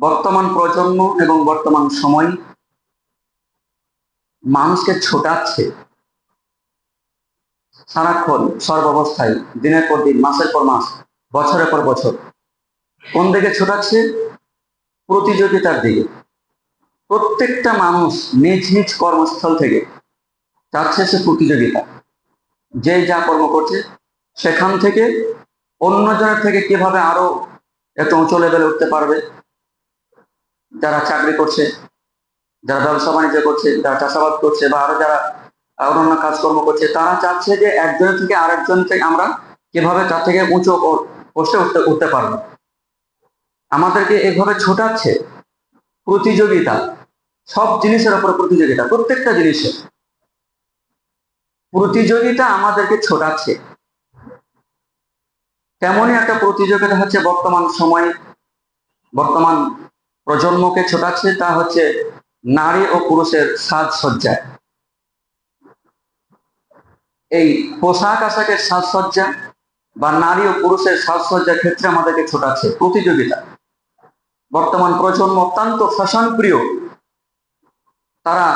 বর্তমান প্রজন্ম এবং বর্তমান সময় মানুষকে ছোটাচ্ছে। সারাক্ষণ সর্বাবস্থায়, দিনের পর দিন, মাসের পর মাস, বছরের পর বছর, কোন দিকে ছোটাচ্ছে? প্রতিযোগিতার দিকে। প্রত্যেকটা মানুষ নিজ নিজ কর্মস্থল থেকে চাচ্ছে সে প্রতিযোগিতা। যে যা কর্ম করছে, সেখান থেকে অন্যজনের থেকে কীভাবে আরও একটু উঁচু লেভেলে উঠতে পারবে যারা চাকরি করছে, যারা ব্যবসা বাণিজ্য করছে, যারা চাষাবাদ করছে বা আরও যারা অন্যান্য কাজকর্ম করছে, তারা চাচ্ছে যে একজন থেকে আরেকজন থেকে আমরা কীভাবে তার থেকে উঁচু পোস্টে উঠতে উঠতে পারব। আমাদেরকে এভাবে ছোটাচ্ছে প্রতিযোগিতা, সব জিনিসের উপরে প্রতিযোগিতা, প্রত্যেকটা জিনিসের। প্রতিযোগিতা আমাদেরকে ছোটাচ্ছে। তেমনই একটা প্রতিযোগিতা হচ্ছে বর্তমান সময়, বর্তমান প্রজন্মকে ছোটাচ্ছে, তা হচ্ছে নারী ও পুরুষের সাজসজ্জায় এই পোশাক আশাকের সাজসজ্জা বা নারী ও পুরুষের সাজসজ্জার ক্ষেত্রে আমাদেরকে ছোটাচ্ছে প্রতিযোগিতা। বর্তমান প্রজন্ম অত্যন্ত ফ্যাশন প্রিয় তারা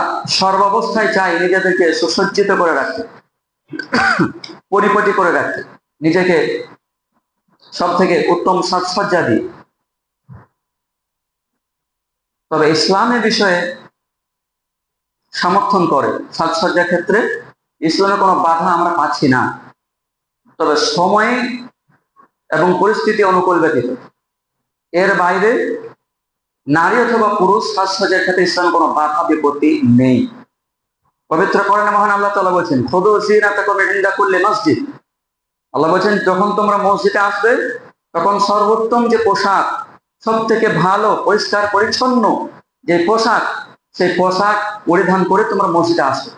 সর্বাবস্থায় চায় নিজেদেরকে সুসজ্জিত করে রাখতে, পরিপাটি করে রাখতে, নিজেকে সব থেকে উত্তম সাজসজ্জা দিয়ে। তবে ইসলামের বিষয়ে সমর্থন করে সাজসজ্জার ক্ষেত্রে ইসলামের কোনো বাধা আমরা পাচ্ছি না। তবে সময় এবং পরিস্থিতি অনুকূল ব্যতীত এর বাইরে নারী অথবা পুরুষ সাজসজ্জার ক্ষেত্রে ইসলাম কোনো বাধা বিপত্তি নেই। পবিত্র করেন মহান আল্লাহ তালা বলছেন, খোদ সিনা করলে মসজিদ। আল্লাহ বলছেন, যখন তোমরা মসজিদে আসবে, তখন সর্বোত্তম যে পোশাক সব থেকে ভালো, পরিষ্কার, পরিচ্ছন্ন যে পোশাক, সেই পোশাক পরিধান করে তোমরা মসজিদে আসবে।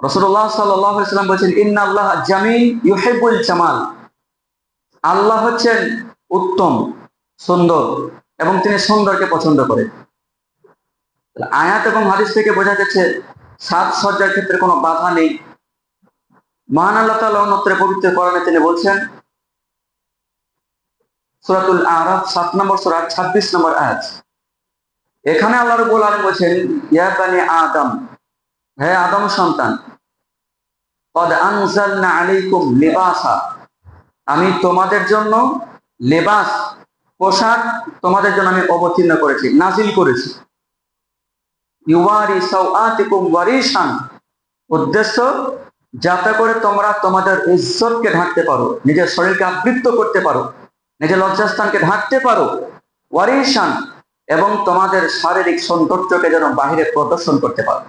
রসুল্লাহ সাল্লাম বলছেন ইন্না আল্লাহ জামি ইউহেবুল জামাল। আল্লাহ হচ্ছেন উত্তম, সুন্দর এবং তিনি সুন্দরকে পছন্দ করেন আয়াত এবং হাদিস থেকে বোঝা যাচ্ছে সাজসজ্জার ক্ষেত্রে কোনো বাধা নেই। মহান আল্লাহ অন্যত্রে পবিত্র কোরআনে তিনি বলছেন সূরাতুল আরাফ 7 নম্বর সূরা 26 নম্বর আয়াত। এখানে আল্লাহ রাব্বুল আলামিন বলেছেন, ইয়া বানি আদম, হে আদম সন্তান, কদ আনজালনা আলাইকুম লিবাসা। আমি তোমাদের জন্য লেবাস, পোশাক তোমাদের জন্য আমি অবতীর্ণ করেছি, নাজিল করেছি। ইউয়ারি সাওআতিকুম ওয়ারিশান, উদ্দেশ্য যাতে করে তোমরা তোমাদের ইজ্জতকে ঢাকতে পারো, নিজের শরীরকে আবৃত্ত করতে পারো। নিজের লজ্জাস্থানকে ঢাকতে পারো। ওয়ারিশান এবং তোমাদের শারীরিক সৌন্দর্যকে যেন বাহিরে প্রদর্শন করতে পারো।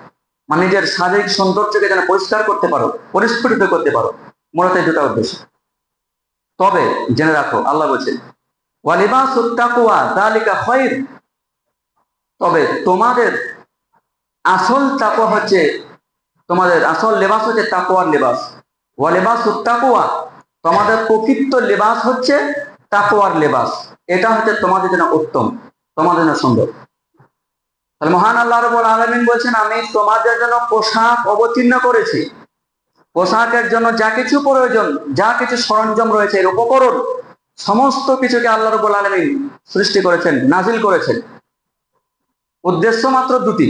মানে নিজের শারীরিক সৌন্দর্যকে যেন পরিষ্কার করতে পারো, পরিস্ফুটিত করতে পারো। মূলত এই দুটা উদ্দেশ্য। তবে জেনে রাখো, আল্লাহ বলছেন, ওয়ালিবাস তাকুয়া দালিকা খৈর তবে তোমাদের আসল তাকুয়া হচ্ছে, তোমাদের আসল লেবাস হচ্ছে তাকুয়ার লেবাস। ওয়ালিবাস তাকুয়া, তোমাদের প্রকৃত লেবাস হচ্ছে তাকুয়ার লেবাস। এটা হচ্ছে তোমাদের জন্য উত্তম, তোমাদের জন্য সুন্দর। তাহলে মহান আল্লাহ রবুল আলমিন বলছেন, আমি তোমাদের জন্য পোশাক অবতীর্ণ করেছি। পোশাকের জন্য যা কিছু প্রয়োজন, যা কিছু সরঞ্জাম রয়েছে, এর উপকরণ, সমস্ত কিছুকে আল্লাহ রবুল আলমিন সৃষ্টি করেছেন, নাজিল করেছেন। উদ্দেশ্য মাত্র দুটি।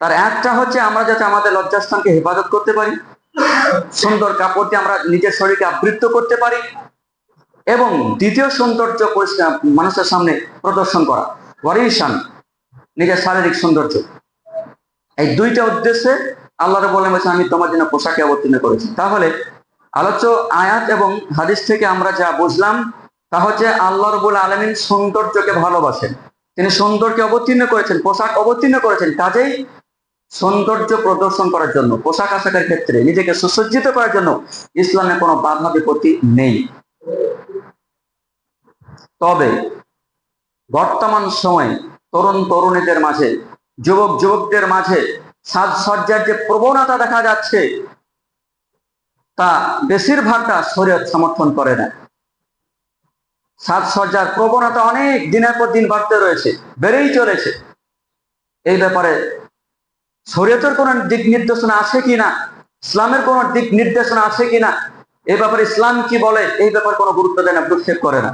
তার একটা হচ্ছে আমরা যাতে আমাদের লজ্জাস্থানকে হেফাজত করতে পারি, সুন্দর কাপড় দিয়ে আমরা নিজের শরীরকে আবৃত্ত করতে পারি এবং দ্বিতীয় সৌন্দর্য পরিষ্কার মানুষের সামনে প্রদর্শন করা। ওয়ারিশান নিজের শারীরিক সৌন্দর্য। এই দুইটা উদ্দেশ্যে আল্লাহর বলে বলছেন, আমি তোমার জন্য পোশাকে অবতীর্ণ করেছি। তাহলে আলোচ্য আয়াত এবং হাদিস থেকে আমরা যা বুঝলাম, তা হচ্ছে আল্লাহ রবুল আলমিন সৌন্দর্যকে ভালোবাসেন। তিনি সৌন্দর্যকে অবতীর্ণ করেছেন, পোশাক অবতীর্ণ করেছেন। কাজেই সৌন্দর্য প্রদর্শন করার জন্য, পোশাক আশাকের ক্ষেত্রে নিজেকে সুসজ্জিত করার জন্য ইসলামে কোনো বাধা বিপত্তি নেই। তবে বর্তমান সময়ে তরুণ তরুণীদের মাঝে, যুবক যুবকদের মাঝে সাজসজ্জার যে প্রবণতা দেখা যাচ্ছে, তা বেশিরভাগটা শরীয়ত সমর্থন করে না। সাজসজ্জার প্রবণতা অনেক দিনের পর দিন বাড়তে রয়েছে, বেড়েই চলেছে। এই ব্যাপারে শরীয়তের কোন দিক নির্দেশনা আছে কিনা ইসলামের কোন দিক নির্দেশনা আছে কিনা এ ব্যাপারে ইসলাম কি বলে? এই ব্যাপারে কোনো গুরুত্ব দেয় না প্রক্ষেপ করে না।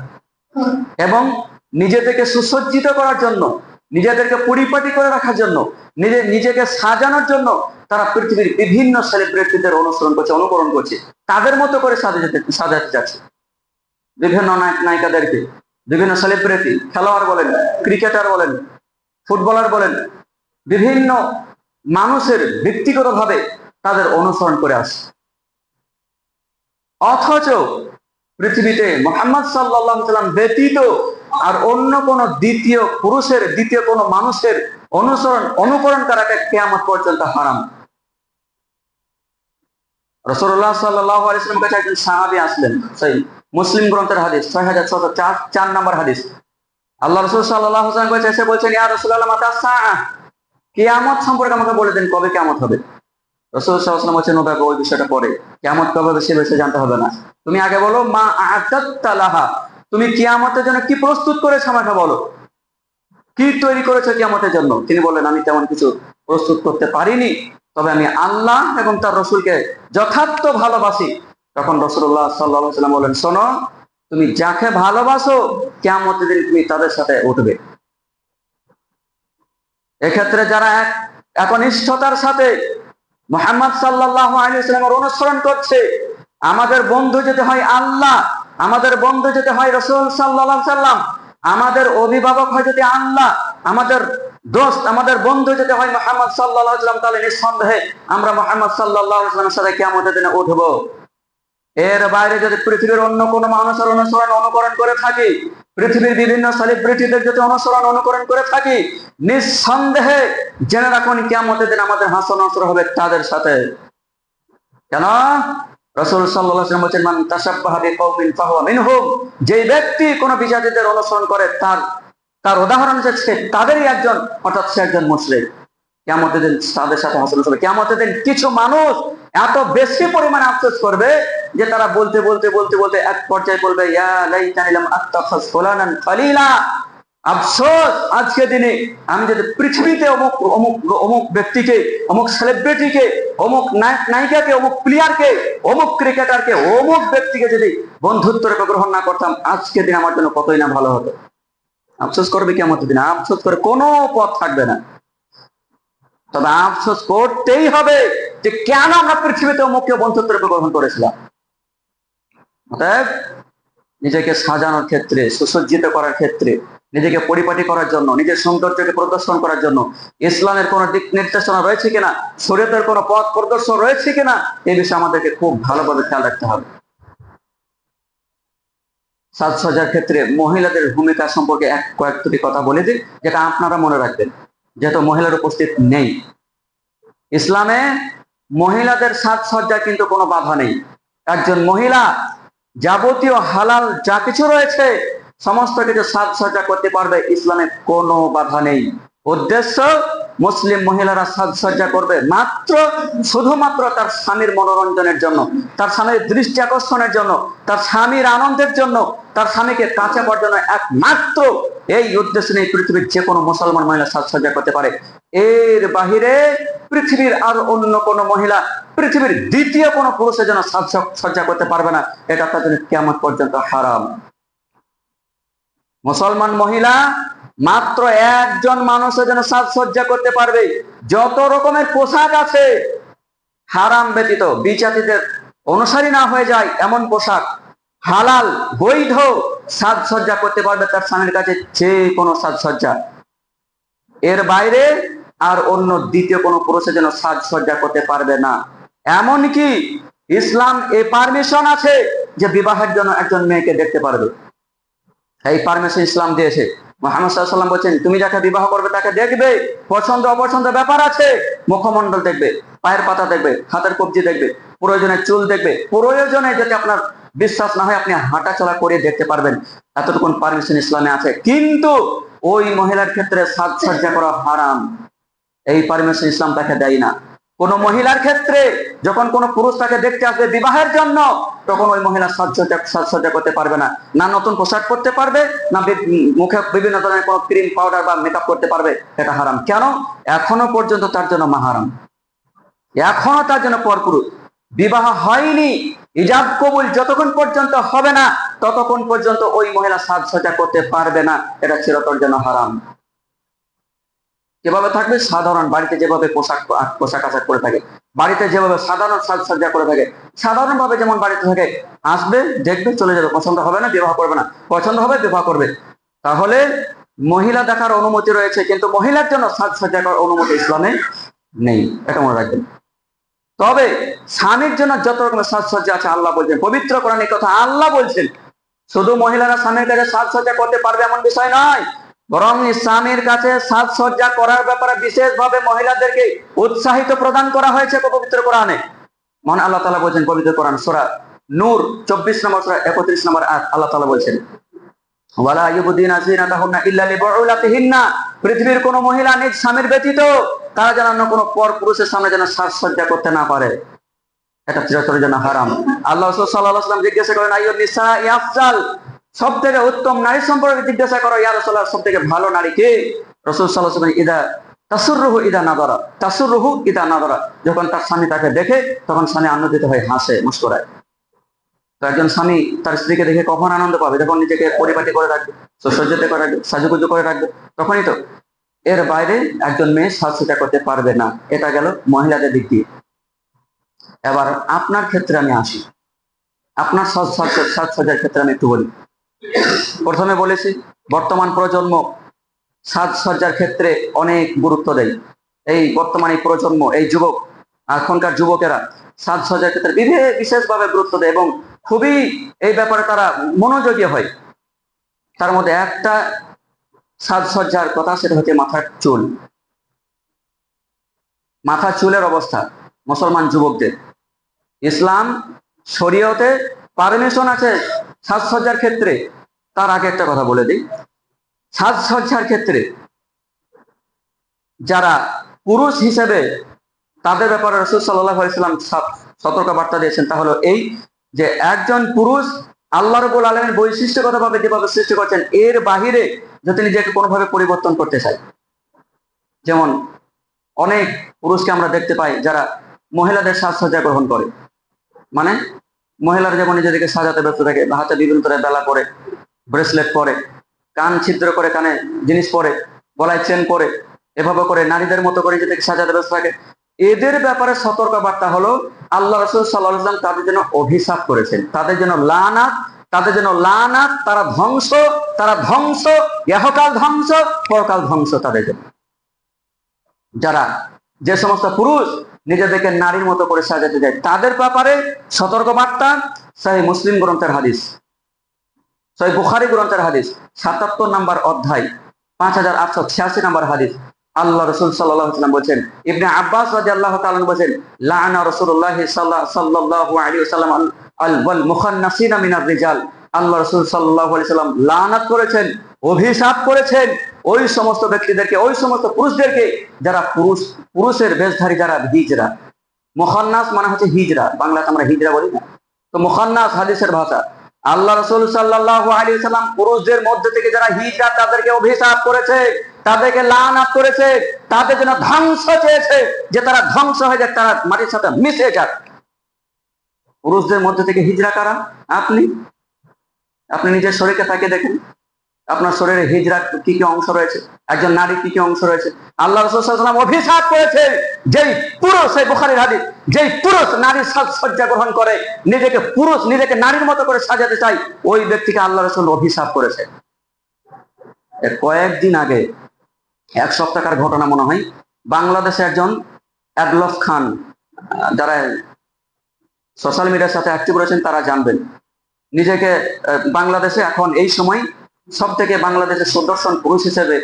এবং নিজেদেরকে সুসজ্জিত করার জন্য, নিজেদেরকে পরিপাটি করে রাখার জন্য, নিজে, নিজেকে সাজানোর জন্য তারা পৃথিবীর বিভিন্ন সেলিব্রিটিদের অনুসরণ করছে, অনুকরণ করছে। তাদের মতো করে সাজাতে সাজাতে যাচ্ছে। বিভিন্ন নায়ক- নায়িকাদেরকে, বিভিন্ন সেলিব্রিটি খেলোয়াড় বলেন ক্রিকেটার বলেন ফুটবলার বলেন, বিভিন্ন মানুষের ব্যক্তিগতভাবে তাদের অনুসরণ করে আসে অথচ পৃথিবীতে মোহাম্মদ সাল্লাম ব্যতীত আর অন্য কোন দ্বিতীয় পুরুষের, দ্বিতীয় কোন মানুষের অনুসরণ, অনুকরণ করাকে কেয়ামত পর্যন্ত হারাম। রসুল্লাহ কাছে একজন সাহাবি আসলেন। সেই মুসলিম গ্রন্থের হাদিস, ছয় হাজার ছশো চার চার নম্বর হাদিস। আল্লাহ রসুল সাল্লাহ হাসান কাছে এসে বলছেন, ইয়া রসুল্লাহ মাতা কেয়ামত সম্পর্কে আমাকে বলে দেন কবে কেমত হবে? রসুল সাল্লাম দেখো ওই বিষয়টা পরে। কেমত কবে সে বিষয়ে জানতে হবে না। তুমি আগে বলো, মা আতালাহা তুমি কিয়ামতের জন্য কি প্রস্তুত করেছ আমাকে বলো। কি তৈরি করেছ কিয়ামতের জন্য? তিনি বললেন, আমি তেমন কিছু প্রস্তুত করতে পারিনি, তবে আমি আল্লাহ এবং তার রসুলকে যথার্থ ভালোবাসি। তখন রসুল্লাহ সাল্লাহ সাল্লাম বললেন, শোনো, তুমি যাকে ভালোবাসো কেমতের দিন তুমি তাদের সাথে উঠবে। এক্ষেত্রে যারা এক একনিষ্ঠতার সাথে মোহাম্মদ সাল্লাহ আলিয়াল্লামের অনুসরণ করছে। আমাদের বন্ধু যেতে হয় আল্লাহ, আমাদের বন্ধু যেতে হয় রসুল সাল্লাহ সাল্লাম আমাদের অভিভাবক হয় যদি আল্লাহ, আমাদের দোস্ত, আমাদের বন্ধু যেতে হয় মোহাম্মদ সাল্লাহ সাল্লাম তাহলে নিঃসন্দেহে আমরা মোহাম্মদ সাল্লাহ সাল্লামের সাথে কেমন দিনে উঠবো। এর বাইরে যদি পৃথিবীর অন্য কোনো মানুষের অনুসরণ, অনুকরণ করে থাকি পৃথিবীর বিভিন্ন সেলিব্রিটিদের যদি অনুসরণ অনুকরণ করে থাকি, নিঃসন্দেহে জেনে রাখুন কেমতের দিন আমাদের হাসন অসর হবে তাদের সাথে। কেন? রসুল সাল্লাম যে ব্যক্তি কোন বিজাতিদের অনুসরণ করে, তার তার উদাহরণ হচ্ছে তাদেরই একজন, অর্থাৎ সে একজন মুসলিম কেমতের দিন তাদের সাথে হাসন হবে কেমতের দিন কিছু মানুষ এত বেশি পরিমাণে আফসোস করবে যে তারা বলতে বলতে বলতে বলতে এক পর্যায়ে বলবে আফসোস আজকে দিনে আমি যদি পৃথিবীতে অমুক অমুক অমুক ব্যক্তিকে, অমুক সেলিব্রিটিকে অমুক নায়ক নায়িকাকে, অমুক প্লেয়ারকে অমুক ক্রিকেটারকে অমুক ব্যক্তিকে যদি বন্ধুত্ব রেখে গ্রহণ না করতাম আজকে দিন আমার জন্য কতই না ভালো হতো। আফসোস করবে কি আমার দিন। আফসোস করে কোনো পথ থাকবে না। তবে আফসোস করতেই হবে যে কেন আমরা পৃথিবীতে অমুককে বন্ধুত্ব গ্রহণ করেছিলাম। অতএব নিজেকে সাজানোর ক্ষেত্রে, সুসজ্জিত করার ক্ষেত্রে, নিজেকে পরিপাটি করার জন্য, নিজের সৌন্দর্যকে প্রদর্শন করার জন্য ইসলামের কোন দিক নির্দেশনা রয়েছে কিনা, শরীয়তের কোন পথ প্রদর্শন রয়েছে কিনা, এই বিষয়ে আমাদেরকে খুব ভালোভাবে খেয়াল রাখতে হবে। সাজসজ্জার ক্ষেত্রে মহিলাদের ভূমিকা সম্পর্কে এক কয়েকটি কথা বলে দিই, যেটা আপনারা মনে রাখবেন। যেহেতু মহিলার উপস্থিত নেই। ইসলামে মহিলাদের সাজসজ্জা কিন্তু কোনো বাধা নেই। একজন মহিলা যাবতীয় হালাল যা কিছু রয়েছে, সমস্ত কিছু সাজসজ্জা করতে পারবে, ইসলামে কোনো বাধা নেই। উদ্দেশ্য মুসলিম মহিলারা সাজসজ্জা করবে মাত্র শুধুমাত্র তার স্বামীর মনোরঞ্জনের জন্য, তার স্বামীর দৃষ্টি আকর্ষণের জন্য, তার স্বামীর আনন্দের জন্য, তার স্বামীকে কাছে পাওয়ার জন্য একমাত্র এই উদ্দেশ্য নিয়ে পৃথিবীর যে কোনো মুসলমান মহিলা সাজসজ্জা করতে পারে। এর বাহিরে পৃথিবীর আর অন্য কোনো মহিলা, পৃথিবীর দ্বিতীয় কোনো পুরুষের জন্য সাজসজ্জা করতে পারবে না, এটা তার জন্য কেমন পর্যন্ত হারাম। মুসলমান মহিলা মাত্র একজন মানুষের জন্য সাজসজ্জা করতে পারবে। যত রকমের পোশাক আছে, হারাম ব্যতীত বিজাতিদের অনুসারী না হয়ে যায় এমন পোশাক। হালাল, বৈধ সাজসজ্জা করতে পারবে তার স্বামীর কাছে যে কোনো সাজসজ্জা। এর বাইরে আর অন্য দ্বিতীয় কোনো পুরুষের জন্য সাজসজ্জা করতে পারবে না। এমনকি ইসলাম এ পারমিশন আছে যে বিবাহের জন্য একজন মেয়েকে দেখতে পারবে। এই পারমিশন ইসলাম দিয়েছে। মোহাম্মদ বলছেন, তুমি যাকে বিবাহ করবে তাকে দেখবে, পছন্দ, অপছন্দ ব্যাপার আছে মুখমন্ডল দেখবে, পায়ের পাতা দেখবে, হাতের কবজি দেখবে, প্রয়োজনে চুল দেখবে, প্রয়োজনে যাতে আপনার বিশ্বাস না হয়, আপনি হাঁটা চলা করে দেখতে পারবেন, এতটুকুন পারমিশন ইসলামে আছে। কিন্তু ওই মহিলার ক্ষেত্রে সাজসজ্জা করা হারাম। এই পারমিশন ইসলাম তাকে দেয় না। কোন মহিলার ক্ষেত্রে যখন কোন পুরুষ তাকে দেখতে আসবে বিবাহের জন্য, তখন ওই মহিলা সাজসজ্জা সাজসজ্জা করতে পারবে না। না নতুন পোশাক পরতে পারবে, না মুখে বিভিন্ন ধরনের কোনো ক্রিম পাউডার বা মেকআপ করতে পারবে, এটা হারাম। কেন? এখনও পর্যন্ত তার জন্য মাহারাম। এখনও তার জন্য পরপুরুষ। বিবাহ হয়নি ইজাব কবুল যতক্ষণ পর্যন্ত হবে না, ততক্ষণ পর্যন্ত ওই মহিলা সাজসজ্জা করতে পারবে না, এটা চিরতর জন্য হারাম। কীভাবে থাকবে সাধারণ বাড়িতে যেভাবে পোশাক পোশাক আশাক করে থাকে, বাড়িতে যেভাবে সাধারণ সাজসজ্জা করে থাকে সাধারণ ভাবে যেমন বাড়িতে থাকে, আসবে, দেখবে, চলে যাবে, পছন্দ হবে না, বিবাহ করবে না, পছন্দ হবে, বিবাহ করবে। তাহলে মহিলা দেখার অনুমতি রয়েছে, কিন্তু মহিলার জন্য সাজসজ্জা করার অনুমতি ইসলামে নেই, এটা মনে রাখবেন। তবে স্বামীর জন্য যত রকমের সাজসজ্জা আছে, আল্লাহ বলছেন, পবিত্র কোরআন কথা আল্লাহ বলছেন, শুধু মহিলারা স্বামীর কাছে সাজসজ্জা করতে পারবে এমন বিষয় নয় বরং স্বামীর কাছে সাজসজ্জা করার ব্যাপারে বিশেষভাবে মহিলাদেরকে উৎসাহিত প্রদান করা হয়েছে পবিত্র কোরআনে। মহান আল্লাহ তালা বলছেন, পবিত্র কোরআন সোরা নূর, চব্বিশ নম্বর সোরা, একত্রিশ নম্বর আয়াত, আল্লাহ তালা বলছেন পৃথিবীর কোন মহিলা নিজ স্বামীর ব্যতীত তারা যেন অন্য কোনো পর পুরুষের সামনে যেন সাজসজ্জা করতে না পারে। এটা চিরতরের জন্য হারাম। আল্লাহ ওয়াসাল্লাম জিজ্ঞাসা করেন আইয়ুন নিসা ইয়াফজাল সব থেকে উত্তম নারী সম্পর্কে জিজ্ঞাসা করো, ইয়া রাসূলুল্লাহ সব থেকে ভালো নারী কে? রাসূল ওয়াসাল্লাম ইদা তাসুররুহু ইদা নাদারা তাসুররুহু ইদা নাদারা। যখন তার স্বামী তাকে দেখে, তখন স্বামী আনন্দিত হয়ে হাসে, মুস্কুরায়। তো একজন স্বামী তার স্ত্রীকে দেখে কখন আনন্দ পাবে? যখন নিজেকে পরিপাটি করে রাখবে সজ্জিত করে রাখবে, সাজুগুজু করে রাখবে, তখনই তো এর বাইরে একজন মেয়ে সাজসজ্জা করতে পারবে না। এটা গেল মহিলাদের দিক দিয়ে। এবার আপনার ক্ষেত্রে আমি আসি। আপনার সাজ- সাজসজ্জার ক্ষেত্রে আমি একটু বলি। প্রথমে বলেছি, বর্তমান প্রজন্ম সাজসজ্জার ক্ষেত্রে অনেক গুরুত্ব দেয়। এই বর্তমান এই প্রজন্ম, এই যুবক, এখনকার যুবকেরা সাজসজ্জার ক্ষেত্রে বিধে- বিশেষভাবে গুরুত্ব দেয় এবং খুবই এই ব্যাপারে তারা মনোযোগী হয়। তার মধ্যে একটা সাজসজ্জার কথা, সেটা হচ্ছে মাথার চুল। মাথার চুলের অবস্থা মুসলমান যুবকদের। ইসলাম শরীয়তে পারমিশন আছে সাজসজ্জার ক্ষেত্রে? তার আগে একটা কথা বলে দিই। সাজসজ্জার ক্ষেত্রে যারা পুরুষ হিসেবে তাদের ব্যাপারে রসুল সাল্লাহ আলাইসাল্লাম সতর্ক বার্তা দিয়েছেন, তা হলো এই যে একজন পুরুষ আল্লাহ রবুল আলমের বৈশিষ্ট্যগতভাবে যেভাবে সৃষ্টি করছেন, এর বাহিরে যদি নিজেকে কোনোভাবে পরিবর্তন করতে চায়। যেমন অনেক পুরুষকে আমরা দেখতে পাই যারা মহিলাদের সাজসজ্জা গ্রহণ করে। মানে মহিলারা যেমন নিজেদেরকে সাজাতে ব্যস্ত থাকে, হাতে বিভিন্ন ধরনের বেলা পরে ব্রেসলেট পরে, কান ছিদ্র করে কানে জিনিস পরে, গলায় চেন পরে, এভাবে করে নারীদের মতো করে নিজেদেরকে সাজাতে ব্যস্ত থাকে। এদের ব্যাপারে সতর্ক বার্তা হলো, আল্লাহ রসুল সাল্লাহাম তাদের জন্য অভিশাপ করেছেন। তাদের জন্য লানাত, তাদের জন্য লানাত, তারা ধ্বংস তারা ধ্বংস, ইহকাল ধ্বংস, পরকাল ধ্বংস তাদের জন্য। যারা যে সমস্ত পুরুষ নিজেদেরকে নারীর মতো করে সাজাতে যায়, তাদের ব্যাপারে সতর্ক বার্তা সেই মুসলিম গ্রন্থের হাদিস সেই বুখারি গ্রন্থের হাদিস, সাতাত্তর নাম্বার অধ্যায়, পাঁচ হাজার আটশো ছিয়াশি নাম্বার হাদিস। আল্লাহ রসুল সাল্লাম বলছেন, ইবনে আব্বাস রাজি আল্লাহ তালন বলছেন লানা রসুল্লাহ সাল্লাহ আলী সাল্লাম আল মুখান্নাসিনা মিনার রিজাল আল্লাহ রসুল সাল্লাহ সাল্লাম লানাত করেছেন, অভিশাপ করেছেন। ওই সমস্ত ব্যক্তিদেরকে, ওই সমস্ত পুরুষদেরকে যারা পুরুষ, পুরুষের বেশধারী যারা, হিজরা। মোহান্নাস মানে হচ্ছে হিজরা, বাংলাতে আমরা হিজরা বলি না। তো মোহান্নাস হাদিসের ভাষা। আল্লাহ রসুল সাল্লাহ আলী সাল্লাম পুরুষদের মধ্যে থেকে যারা হিজরা, তাদেরকে অভিশাপ করেছে, তাদেরকে লানাত করেছে, তাদের জন্য ধ্বংস চেয়েছে, যে তারা ধ্বংস হয়ে যাক, তারা মাটির সাথে মিশে যাক। পুরুষদের মধ্যে থেকে হিজরা কারা? আপনি? আপনি নিজের শরীরকে তাকে দেখেন। আপনার শরীরে হিজরা কি কি অংশ রয়েছে? একজন নারী কি কি অংশ রয়েছে? আল্লাহ রসুলাম অভিশাপ করেছে যেই পুরুষ, এই বুখারির হাদিস, যেই পুরুষ নারীর সাজসজ্জা গ্রহণ করে, নিজেকে পুরুষ, নিজেকে নারীর মতো করে সাজাতে চাই ওই ব্যক্তিকে আল্লাহ রসুল অভিশাপ করেছে। এর কয়েকদিন আগে, এক সপ্তাহকার ঘটনা মনে হয়, বাংলাদেশে একজন অ্যাডলফ খান যারা সোশ্যাল মিডিয়ার সাথে অ্যাক্টিভ রয়েছেন, তারা জানবেন। নিজেকে বাংলাদেশে এখন এই সময় সব থেকে বাংলাদেশের সুদর্শন পুরুষ হিসেবে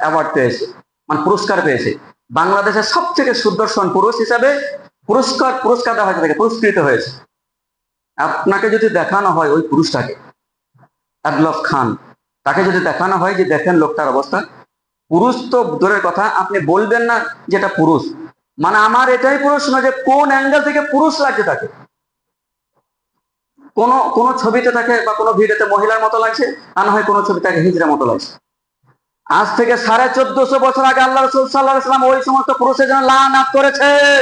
অ্যাওয়ার্ড পেয়েছে। মানে পুরস্কার পেয়েছে। বাংলাদেশের সব থেকে সুদর্শন পুরুষ হিসেবে পুরস্কার পুরস্কার দেওয়া হয়েছে, তাকে পুরস্কৃত হয়েছে। আপনাকে যদি দেখানো হয় ওই পুরুষটাকে অ্যাডলফ খান, তাকে যদি দেখানো হয় যে দেখেন লোকটার অবস্থা, পুরুষ তো দূরের কথা, আপনি বলবেন না যেটা পুরুষ। মানে আমার এটাই প্রশ্ন যে কোন অ্যাঙ্গেল থেকে পুরুষ লাগছে তাকে? কোন কোন ছবিতে তাকে বা কোনো ভিডিওতে মহিলার মতো লাগছে, আর না হয় কোনো ছবি তাকে হিজড়া মতো লাগছে। আজ থেকে সাড়ে চোদ্দশো বছর আগে আল্লাহ রসুল সাল্লাহ ইসলাম ওই সমস্ত পুরুষের জন্য লানাত করেছেন।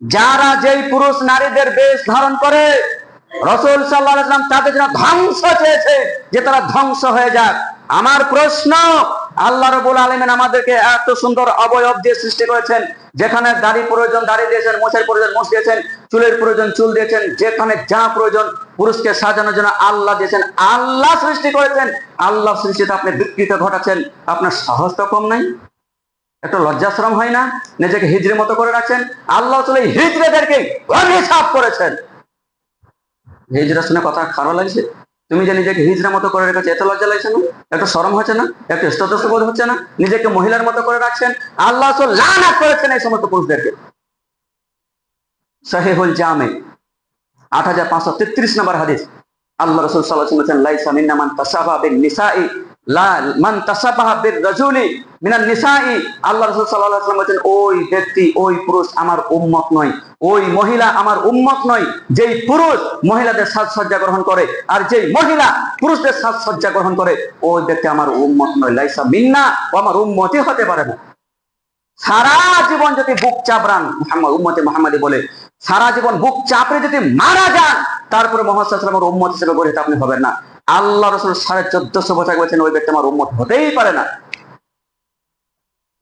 যারা যেই পুরুষ নারীদের বেশ ধারণ করে, রসুল সাল্লাহ সাল্লাম তাদের জন্য ধ্বংস চেয়েছে যে তারা ধ্বংস হয়ে যাক। আমার প্রশ্ন আল্লাহ রবুল আলমেন আমাদেরকে এত সুন্দর অবয়ব দিয়ে সৃষ্টি করেছেন, যেখানে দাড়ি প্রয়োজন, দাড়ি দিয়েছেন মোছের প্রয়োজন মোছ দিয়েছেন, চুলের প্রয়োজন, চুল দিয়েছেন, যেখানে যা প্রয়োজন, পুরুষকে সাজানোর জন্য আল্লাহ দিয়েছেন, আল্লাহ সৃষ্টি করেছেন। আল্লাহ সৃষ্টিতে আপনি বিকৃত ঘটাচ্ছেন, আপনার সাহস তো কম নাই। একটা লজ্জাশ্রম হয় না? নিজেকে হিজড়ে মতো করে রাখছেন। আল্লাহ চলে হিজড়েদেরকে অভিশাপ করেছেন। হিজড়া শুনে কথা খারাপ লাগছে? তুমি যে নিজেকে হিজড়া মতো করে রেখেছো, এত লজ্জা লাগছে না? একটু সরম হচ্ছে না? একটু স্তোত্র বোধ হচ্ছে না? নিজেকে মহিলার মতো করে রাখছেন? আল্লাহ লানাত করেছেন এই সমস্ত পুরুষদেরকে। সাহেহুল জামে, আট হাজার পাঁচশো তেত্রিশ নম্বর হাদিস। আল্লাহ রসুল সাল্লাহ বলেছেন, লাইসা মিন্নামান তাসাবা বিন নিসাই। নয়। সাজসজ্জা গ্রহণ করে আর যেই মহিলা পুরুষদের সাজসজ্জা গ্রহণ করে, ওই ব্যক্তি আমার উম্মত নয়। লাইসা মিন্না ও আমার উম্মতি হতে পারে না। সারা জীবন যদি বুক চাপড়ান উম্মতে মোহাম্মদী বলে, সারা জীবন বুক চাপড়ে যদি মারা যান, তারপরে মোহাম্মদ আমার উম্মত হিসেবে গঠিত আপনি হবেন না। আল্লাহ রসুল সাড়ে চোদ্দশো বছর বলছেন, ওই ব্যক্তি আমার উম্মত হতেই পারে না।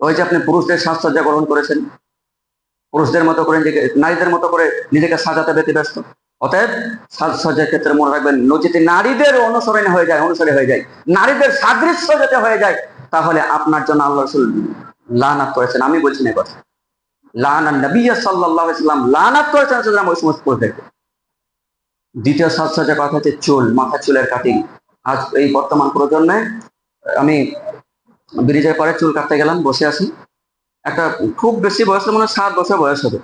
ওই যে আপনি পুরুষদের সাজসজ্জা গ্রহণ করেছেন, পুরুষদের মতো করে নিজেকে, নারীদের মতো করে নিজেকে সাজাতে ব্যতি ব্যস্ত অতএব সাজসজ্জার ক্ষেত্রে মনে রাখবেন, যদি নারীদের অনুসরণ হয়ে যায় অনুসরণ হয়ে যায়, নারীদের সাদৃশ্য যাতে হয়ে যায়, তাহলে আপনার জন্য আল্লাহ রসুল লানাত করেছেন। আমি বলছি না কথা। লানা নবী সাল্লাহ সাল্লাম লানাত করেছেন, ওই সমস্ত পুরুষদেরকে। দ্বিতীয় সাজসজ্জা কথা হচ্ছে চুল, মাথা চুলের কাটিং আজ এই বর্তমান প্রজন্মে আমি ব্রিজের পরে চুল কাটতে গেলাম, বসে আছি। একটা খুব বেশি বয়স মানে সাত বছর বয়স হবে।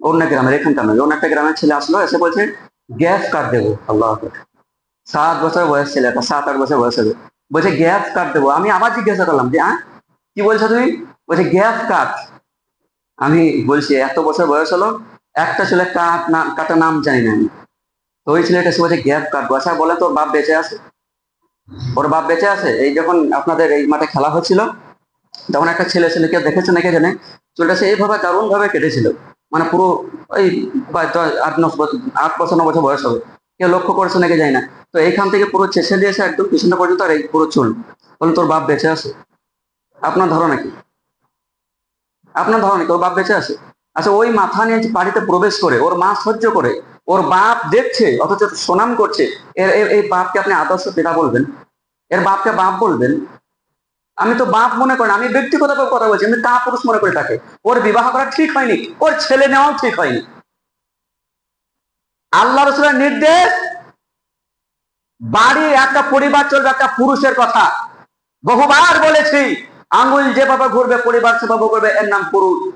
অন্য গ্রামের, এখানকার নয়, অন্য একটা গ্রামের ছেলে আসলো, এসে বলছে গ্যাস কাট দেবো, আল্লাহ সাত বছর বয়স ছেলে, একটা সাত আট বছর বয়স হবে। বলছে গ্যাস কাট দেবো। আমি আবার জিজ্ঞাসা করলাম যে হ্যাঁ কি বলছো তুমি? বলছে গ্যাস কাট। আমি বলছি, এত বছর বয়স হলো, একটা ছেলে কাট না কাটা নাম জানি না আমি। তো ওই ছেলেটা এসে বলছে, গ্যাপ কাটবো। আচ্ছা বলে তোর বাপ বেঁচে আছে। ওর বাপ বেঁচে আছে। এই যখন আপনাদের এই মাঠে খেলা হচ্ছিল, তখন একটা ছেলে ছেলেকে দেখেছে নাকি জানে? চুলটা সে এইভাবে দারুণ ভাবে কেটেছিল। মানে পুরো ওই আট ন আট বছর, ন বছর বয়স হবে। কেউ লক্ষ্য করেছে নাকি যায় না। তো এইখান থেকে পুরো চেষে দিয়েছে একদম পিছনে পর্যন্ত আর এই পুরো চুল। বলুন তোর বাপ বেঁচে আছে? আপনার ধারণা কি? আপনার ধারণা কি? ওর বাপ বেঁচে আছে? আচ্ছা ওই মাথা নিয়ে বাড়িতে প্রবেশ করে, ওর মা সহ্য করে ওর বাপ দেখছে, অথচ সুনাম করছে। এর, এর- এই বাপকে আপনি আদর্শ পিতা বলবেন? এর বাপকে বাপ বলবেন? আমি তো বাপ মনে করি আমি ব্যক্তিগত কথা বলছি, আমি তা পুরুষ মনে করে তাকে। ওর বিবাহ করা ঠিক হয়নি, ওর ছেলে নেওয়াও ঠিক হয়নি। আল্লাহ রসুলের নির্দেশ, বাড়ির একটা পরিবার চলবে একটা পুরুষের কথা। বহুবার বলেছি আঙ্গুল যেভাবে ঘুরবে, পরিবার সেভাবে ঘুরবে, এর নাম পুরুষ।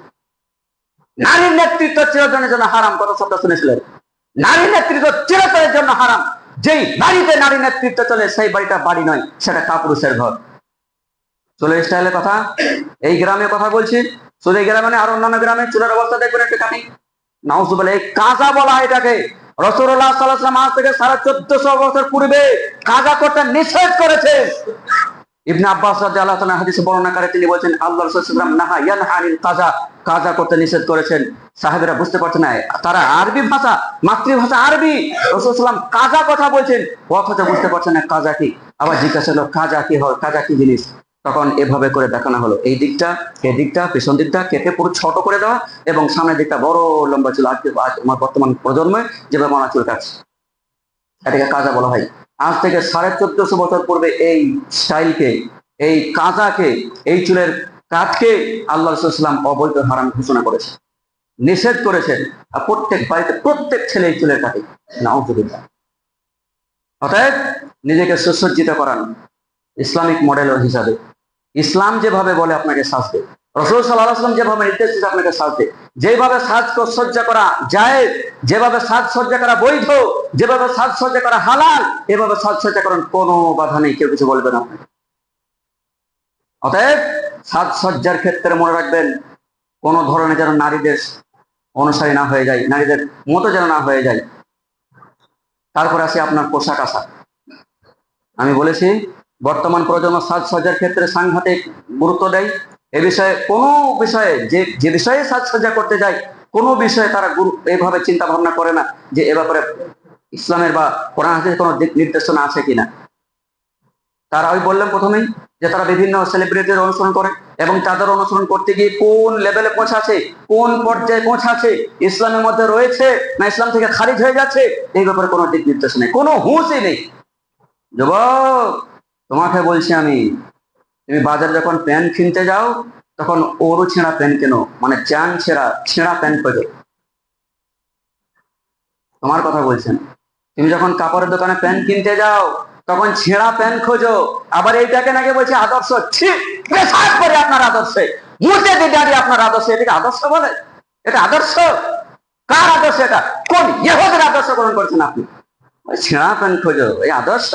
নারীর নেতৃত্ব চিরজনের জন্য হারাম, কথা শব্দ শুনেছিলেন। নারী নেতৃত্ব চিরতরের জন্য হারাম। যেই বাড়িতে নারী নেতৃত্ব চলে সেই বাড়িটা বাড়ি নয় সেটা কাপুরুষের ঘর। চলে স্টাইলের কথা? এই গ্রামে কথা বলছি। শুধু এই গ্রামে না, আর অন্যান্য গ্রামে চুলের অবস্থা দেখবেন একটু কাটি নাউসু বলে এই কাজা বলা এটাকে। রসুল্লাহ সাল্লাহাম আজ থেকে সাড়ে চোদ্দশো বছর পূর্বে কাজা করতে নিষেধ করেছে। ইবনে আব্বাস রাদিয়াল্লাহু তাআলা হাদিসে বর্ণনা করে তিনি বলছেন আল্লাহ রাসূল সাল্লাল্লাহু আলাইহি ওয়াসাল্লাম নাহা ইয়ানহা আনিল কাজা। কাজা করতে নিষেধ করেছেন। সাহেবেরা বুঝতে পারছেন না, তারা আরবি ভাষা, মাতৃভাষা আরবি। রাসূল সাল্লাম কাজা কথা বলছেন, অথচ বুঝতে পারছেন না কাজা কি। আবার জিজ্ঞাসা হলো কাজা কি হয়? কাজা কি জিনিস? তখন এভাবে করে দেখানো হলো। এই দিকটা এই দিকটা, পেছন দিকটা কেটে পুরো ছোট করে দেওয়া এবং সামনের দিকটা বড় লম্বা চুল আজকে আমার বর্তমান প্রজন্মে যেভাবে মানা চুল কাটছে এটাকে কাজা বলা হয়। আজ থেকে সাড়ে চোদ্দশো বছর পূর্বে এই স্টাইলকে, এই কাজাকে এই চুলের কাঠকে আল্লাহ রসুলাম অবৈধ হারাম ঘোষণা করেছে নিষেধ করেছেন। প্রত্যেক বাড়িতে প্রত্যেক ছেলে এই চুলের কাটে নাউজুবিল্লাহ। অতএব নিজেকে সুসজ্জিত করান ইসলামিক মডেল হিসাবে। ইসলাম যেভাবে বলে আপনাকে সাজবে রসুল সাল্লাহ যেভাবে নির্দেশ দিচ্ছে আপনাকে সাজবে যেভাবে সাজ সজ্জা করা যায় যেভাবে সাজসজ্জা করা বৈধ, যেভাবে সাজসজ্জা করা হালাল, এভাবে সাজসজ্জা করার কোনো বাধা নেই, কেউ কিছু বলবে না। অতএব সাজসজ্জার ক্ষেত্রে মনে রাখবেন, কোন ধরনের যেন নারীদের অনুসারী না হয়ে যায়, নারীদের মতো যেন না হয়ে যায় তারপর আসি আপনার পোশাক আশাক আমি বলেছি, বর্তমান প্রজন্ম সাজসজ্জার ক্ষেত্রে সাংঘাতিক গুরুত্ব দেয় এ বিষয়ে কোনো বিষয়ে যে যে বিষয়ে সাজসজ্জা করতে যায়, কোনো বিষয়ে তারা গুরু এইভাবে চিন্তা ভাবনা করে না যে এ ব্যাপারে ইসলামের বা কোরআন হাদিসের কোনো দিক নির্দেশনা আছে কিনা। তারা ওই বললাম প্রথমেই যে তারা বিভিন্ন সেলিব্রিটির অনুসরণ করে এবং তাদের অনুসরণ করতে গিয়ে কোন লেভেলে পৌঁছাছে কোন পর্যায়ে পৌঁছাছে ইসলামের মধ্যে রয়েছে না ইসলাম থেকে খারিজ হয়ে যাচ্ছে, এই ব্যাপারে কোনো দিক নির্দেশ নেই, কোনো হুঁশই নেই। যুবক, তোমাকে বলছি আমি তুমি বাজারে যখন প্যান্ট কিনতে যাও, তখন ওরও ছেঁড়া প্যান্ট কেনো? মানে চান ছেঁড়া ছেঁড়া প্যান্ট খোঁজো। তোমার কথা বলছেন। তুমি যখন কাপড়ের দোকানে প্যান্ট কিনতে যাও, তখন ছেঁড়া প্যান্ট খোঁজো। আবার এইটাকে নাকি বলছে আদর্শ। করে আপনার আদর্শে। মুছে দাঁড়িয়ে আপনার আদর্শ। এটাকে আদর্শ বলে। এটা আদর্শ। কার আদর্শ এটা? কোন ইহুদের আদর্শ গ্রহণ করছেন আপনি? ছেঁড়া প্যান্ট খোঁজো। এই আদর্শ।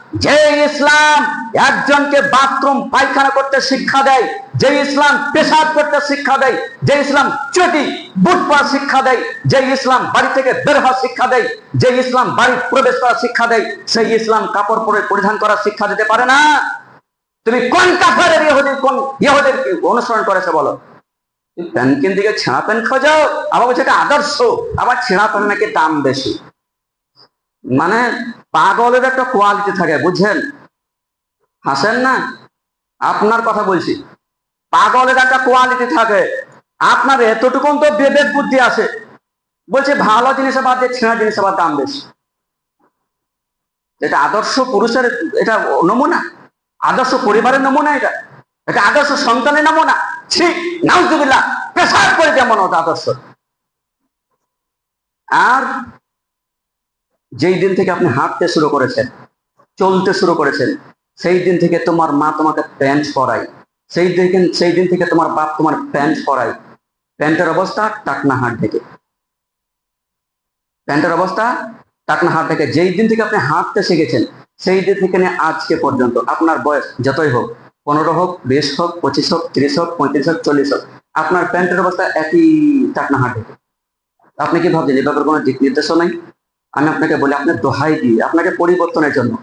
যে ইসলাম একজনকে বাথরুম, পায়খানা করতে শিক্ষা দেয়, যে ইসলাম পেশাব করতে শিক্ষা দেয়, যে ইসলাম চটি, বুট শিক্ষা দেয়, যে ইসলাম বাড়ি থেকে বের হওয়ার শিক্ষা দেয়, যে ইসলাম বাড়ি প্রবেশ করা শিক্ষা দেয়, সেই ইসলাম কাপড় পরে পরিধান করার শিক্ষা দিতে পারে না। তুমি কোন কাপড়ের ইহুদি, কোন ইহুদের অনুসরণ করেছে বলো? প্যান্ট কিন ছেঁড়া প্যান্ট খোঁজো আবার বলছে এটা আদর্শ, আবার ছেঁড়া প্যান্ট নাকি দাম বেশি। মানে পাগলের একটা কোয়ালিটি থাকে, বুঝছেন? হাসেন না? আপনার কথা বলছি। পাগলের একটা কোয়ালিটি থাকে। আপনার এতটুকুন তো বিবেক বুদ্ধি আছে। বলছে ভালো জিনিসের বাদ দিয়ে ছেঁড়া জিনিসের বাদ দাম বেশি। এটা আদর্শ পুরুষের, এটা নমুনা। আদর্শ পরিবারের নমুনা এটা। এটা আদর্শ সন্তানের নমুনা। ঠিক নাউজুবিল্লাহ, পেশাব করে যেমন আদর্শ। আর যেই দিন থেকে আপনি হাঁটতে শুরু করেছেন, চলতে শুরু করেছেন, সেই দিন থেকে তোমার মা তোমাকে প্যান্ট পরায়। সেই দিন সেই দিন থেকে তোমার বাপ তোমার প্যান্ট পরায়। প্যান্টের অবস্থা টাকনা হাট থেকে প্যান্টের অবস্থা টাকনা হাট থেকে যেই দিন থেকে আপনি হাঁটতে শিখেছেন, সেই দিন থেকে নিয়ে আজকে পর্যন্ত আপনার বয়স যতই হোক, পনেরো হোক, বিশ হোক, পঁচিশ হোক, ত্রিশ হোক, পঁয়ত্রিশ হোক, চল্লিশ হোক, আপনার প্যান্টের অবস্থা একই টাকনা হাট থেকে আপনি কি ভাবছেন, এ ব্যাপারে কোনো দিক নির্দেশও নাই? আমি আপনাকে বলি, আপনার দোহাই দিই আপনাকে পরিবর্তনের জন্য।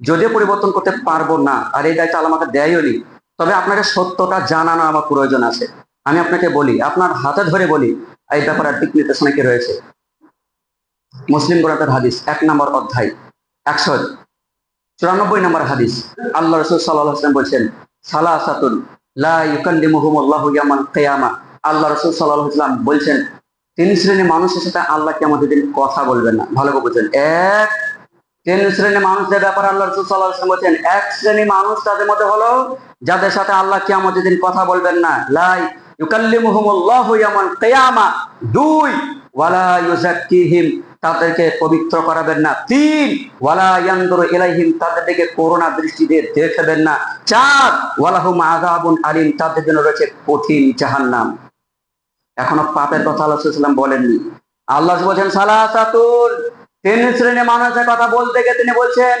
যদিও পরিবর্তন করতে পারব না, আর এই দায়িত্ব আমাকে দেয়ও নি তবে আপনাকে সত্যটা জানানো আমার প্রয়োজন আছে। আমি আপনাকে বলি, আপনার হাতে ধরে বলি, এই ব্যাপারে দিক নির্দেশনা কি রয়েছে? মুসলিম গ্রন্থের হাদিস, এক নম্বর অধ্যায়, একশো চুরানব্বই নম্বর হাদিস। আল্লাহ রসুল সাল্লাহ আসলাম বলছেন সালা সাতুন লা ইউকাল্লিমুহুম আল্লাহু ইয়ামাল কিয়ামা। আল্লাহ রসুল সাল্লাহ ইসলাম বলছেন তিন শ্রেণির মানুষের সাথে আল্লাহ কি আমাদের কথা বলবেন না। ভালো করে এক, তিন শ্রেণির মানুষদের ব্যাপারে আল্লাহ রসুল বলছেন, এক শ্রেণি মানুষ তাদের মধ্যে হলো যাদের সাথে আল্লাহ কি আমাদের দিন কথা বলবেন না। লাই কিয়ামা। দুই তাদেরকে পবিত্র করাবেন না। তিন, ওয়ালা তাদের দিকে দৃষ্টি দিয়ে দেখবেন না। চার, ওয়ালাহুম আযাবুন আলিম, তাদের জন্য রয়েছে কঠিন জাহান্নাম। এখনও পাপের কথা আল্লাহ বলেননি। আল্লাহ বলছেন, সালাসাতুন। তিন শ্রেণির মানুষের কথা বলতে গিয়ে তিনি বলছেন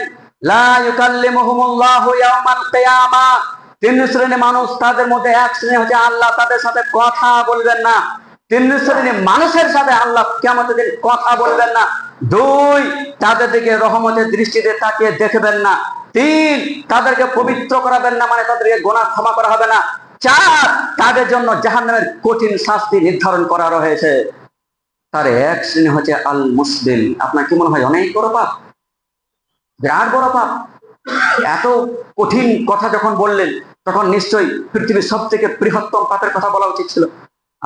তিন শ্রেণির মানুষ, তাদের মধ্যে এক শ্রেণি হচ্ছে আল্লাহ, তাদের সাথে কথা বলবেন না। তিন শ্রেণির মানুষের সাথে আল্লাহ কেমন কথা বলবেন না। দুই, তাদের দিকে রহমতের দৃষ্টিতে তাকিয়ে দেখবেন না। তিন, তাদেরকে পবিত্র করাবেন না মানে তাদেরকে গোনা ক্ষমা করা হবে না। চার তাদের জন্য জাহান্নামের কঠিন শাস্তি নির্ধারণ করা রয়েছে। তার এক শ্রেণি হচ্ছে আল মুসলিম আপনার কি মনে হয় অনেক বড় পাপ? বিরাট বড় পাপ। এত কঠিন কথা যখন বললেন, তখন নিশ্চয়ই পৃথিবীর সব থেকে বৃহত্তম পাপের কথা বলা উচিত ছিল।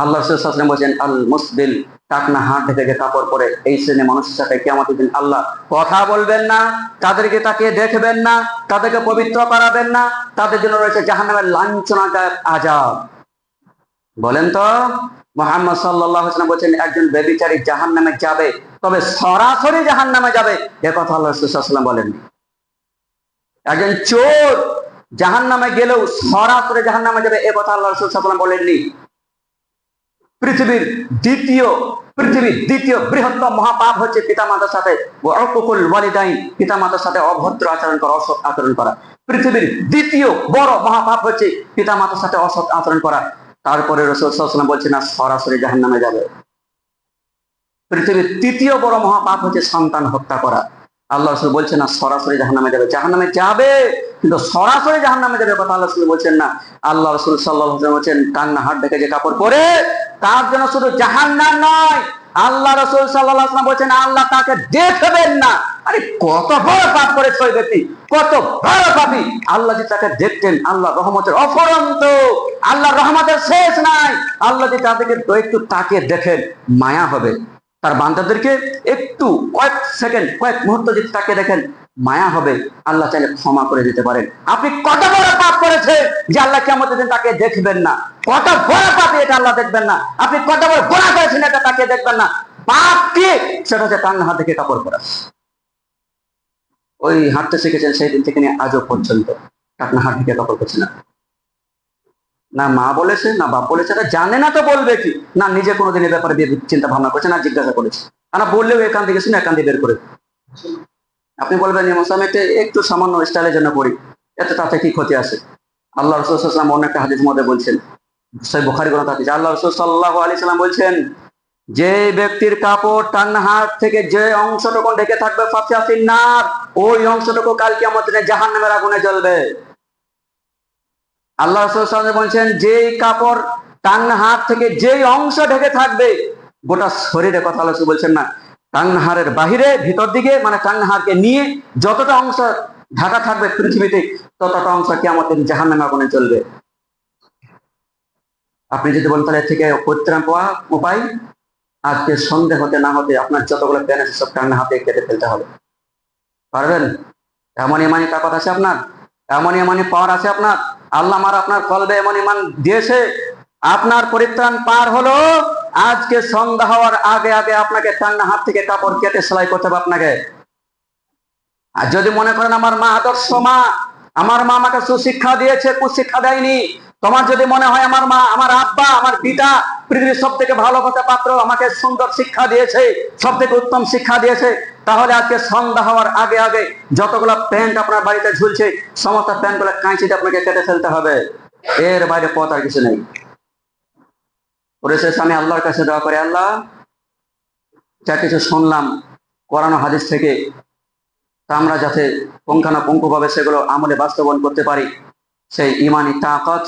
আল্লাহ রসুলাম বলছেন, আল মুসবিল টাকনা হাত থেকে কাপড় পরে, এই শ্রেণি মানুষের সাথে কেমন দিন আল্লাহ কথা বলবেন না, তাদেরকে তাকে দেখবেন না, তাদেরকে পবিত্র করাবেন না, তাদের জন্য রয়েছে জাহান্নামের লাঞ্ছনাদায়ক আজাব বলেন তো, মোহাম্মদ সাল্লাহ বলছেন, একজন বেবিচারী জাহান নামে যাবে, তবে সরাসরি জাহান নামে যাবে। এ কথা আল্লাহ রসুলাম বলেননি। একজন চোর জাহান নামে গেলেও সরাসরি জাহান নামে যাবে, এ কথা আল্লাহ রসুল বলেননি। পৃথিবীর দ্বিতীয় পৃথিবীর দ্বিতীয় বৃহত্তম মহাপাপ হচ্ছে পিতামাতার সাথে অকুকুল ওয়ালিদাইন, পিতামাতার সাথে অভদ্র আচরণ করা, অসৎ আচরণ করা। পৃথিবীর দ্বিতীয় বড় মহাপাপ হচ্ছে পিতামাতার সাথে অসৎ আচরণ করা। তারপরে রসুলাম বলছে না সরাসরি জাহান নামে যাবে। পৃথিবীর তৃতীয় বড় মহাপাপ হচ্ছে সন্তান হত্যা করা। আল্লাহ রসুল বলছেন না সরাসরি জাহান্নামে যাবে। জাহান্নামে যাবে, কিন্তু সরাসরি জাহান্নামে যাবে কথা আল্লাহ রসুল বলছেন না। আল্লাহ রসুল সাল্লাহ বলছেন, কান্না হাট দেখে যে কাপড় পরে, তার জন্য শুধু জাহান্নাম নয়, আল্লাহ রসুল সাল্লাহ বলছেন, আল্লাহ তাকে দেখবেন না। আরে কত বড় পাপ করেছে ওই ব্যক্তি, কত বড় পাপি। আল্লাহ তাকে দেখতেন, আল্লাহ রহমতের অফরন্ত, আল্লাহ রহমতের শেষ নাই, আল্লাহ তাদেরকে একটু তাকে দেখেন, মায়া হবে। তার বান্দাদেরকে একটু কয়েক সেকেন্ড, কয়েক মুহূর্ত যদি তাকে দেখেন, মায়া হবে। আল্লাহ চাইলে ক্ষমা করে দিতে পারেন। আপনি কত বড় পাপ করেছে যে আল্লাহ কেমন দিন তাকে দেখবেন না? কত বড় পাপ এটা আল্লাহ দেখবেন না। আপনি কত বড় গোড়া করেছেন এটা তাকে দেখবেন না। পাপ কি? সেটা হচ্ছে টান্না হাত থেকে কাপড় পরা। ওই হাঁটতে শিখেছেন সেই দিন থেকে নিয়ে আজও পর্যন্ত। টাকনা হাত থেকে কাপড় করছে না। না মা বলেছে, না বাপ বলেছে না জানে না তো বলবে কি? না, নিজে কোনোদিন এ ব্যাপারে চিন্তা ভাবনা করছে, না জিজ্ঞাসা করেছে। আর না, বললেও এখান থেকে শুনে এখান দিয়ে বের করে। আপনি বলবেন একটু সামান্য স্টাইলের জন্য করি এতে তাতে কি ক্ষতি আছে? আল্লাহ রসুলাম অন্য একটা হাদিস মধ্যে বলছেন সেই বোখারি গ্রন্থ হাদিস আল্লাহ রসুল সাল্লাহ আলি সাল্লাম বলছেন, যে ব্যক্তির কাপড় টান্না হাত থেকে যে অংশটুকু ঢেকে থাকবে ফাঁসি নার ওই অংশটুকু কালকে আমাদের জাহান নামের আগুনে জ্বলবে। আল্লাহ বলছেন, যেই কাপড় টান্না হাত থেকে যেই অংশ ঢেকে থাকবে, গোটা শরীরে কথা রসুল বলছেন না টাঙ্গাহারের বাহিরে, ভিতর দিকে মানে টাঙ্গাহারকে নিয়ে যতটা অংশ ঢাকা থাকবে পৃথিবীতে, ততটা অংশ কি আমাদের জাহান নামে চলবে আপনি যদি বলেন, তাহলে থেকে পরিত্রাণ পাওয়া উপায়? আজকে সন্দেহ হতে না হতে আপনার যতগুলো প্যান আছে, সব টাঙ্গা হাতে কেটে ফেলতে হবে। পারবেন? এমন ইমানি তাকত আছে আপনার? এমন ইমানি পাওয়ার আছে আপনার? আল্লাহ আমার আপনার কলবে এমন ইমান দিয়েছে। আপনার পরিত্রাণ পার হলো, আজকে সন্ধ্যা হওয়ার আগে আগে আপনাকে টান্না হাত থেকে কাপড় কেটে সেলাই করতে হবে আপনাকে। আর যদি মনে করেন আমার মা আদর্শ মা, আমার মা আমাকে সুশিক্ষা দিয়েছে, কুশিক্ষা দেয়নি তোমার যদি মনে হয় আমার মা, আমার আব্বা, আমার পিতা পৃথিবীর সব থেকে ভালোবাসা পাত্র আমাকে সুন্দর শিক্ষা দিয়েছে সব থেকে উত্তম শিক্ষা দিয়েছে, তাহলে আজকে সন্ধ্যা হওয়ার আগে আগে যতগুলো প্যান্ট আপনার বাড়িতে ঝুলছে, সমস্ত প্যান্টগুলো কাঁচিতে আপনাকে কেটে ফেলতে হবে। এর বাইরে পথ আর কিছু নেই। আমি আল্লাহর কাছে দোয়া করে, আল্লাহ, যা কিছু শুনলাম কোরআন হাদিস থেকে, তা আমরা যাতে পুঙ্খানুপুঙ্খভাবে সেগুলো আমলে বাস্তবায়ন করতে পারি। সেই ইমানি তাকত,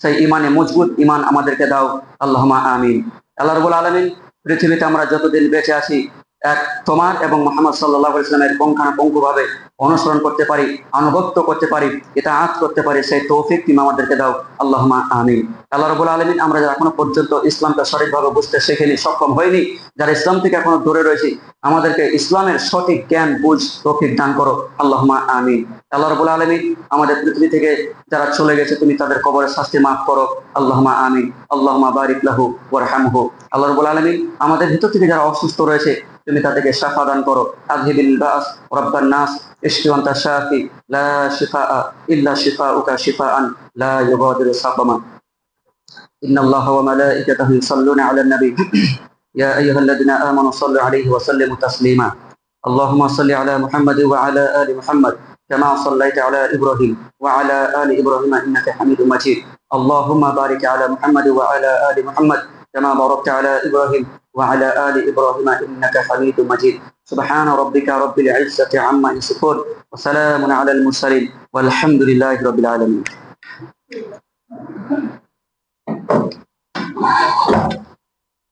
সেই ইমানে মজবুত ইমান আমাদেরকে দাও। আল্লাহমা আমিন। আল্লাহ রবুল আলমিন, পৃথিবীতে আমরা যতদিন বেঁচে আছি এক তোমার এবং মোহাম্মদ সাল্লাহ ইসলামের পুঙ্খানুপুঙ্খভাবে অনুসরণ করতে পারি, আনুগত্য করতে পারি এটা আজ করতে পারি, সেই তৌফিক তুমি আমাদেরকে দাও। আল্লাহমা আমিন। আল্লাহ রবুল আলমিন, আমরা যারা এখনও পর্যন্ত ইসলামটা সঠিকভাবে বুঝতে শেখেনি, সক্ষম হয়নি যারা ইসলাম থেকে এখনও দূরে রয়েছি, আমাদেরকে ইসলামের সঠিক জ্ঞান, বুঝ, তৌফিক দান করো। আল্লাহমা আমিন। আল্লাহ রবুল আলমিন, আমাদের পৃথিবী থেকে যারা চলে গেছে, তুমি তাদের কবরের শাস্তি মাফ করো। আল্লাহমা আমিন। আল্লাহমা বারিক লাহু ওরহামহু আল্লাহ রবুল আলমিন, আমাদের ভিতর থেকে যারা অসুস্থ রয়েছে তুমি তাদেরকে শাফা দান করো আজহিবিল বাস রব্বান নাস اشفي وانت الشافي لا شفاء الا شفاؤك شفاء لا يغادر سقما ان الله وملائكته يصلون على النبي يا ايها الذين امنوا صلوا عليه وسلموا تسليما اللهم صل على محمد وعلى ال محمد كما صليت على ابراهيم وعلى ال ابراهيم انك حميد مجيد اللهم بارك على محمد وعلى ال محمد كما باركت على ابراهيم وعلى آل إبراهيم إنك حميد مجيد سبحان ربك رب العزة عما يصفون وسلام على المرسلين والحمد لله رب العالمين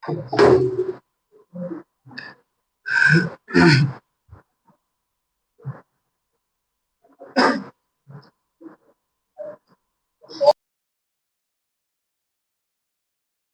Thank you.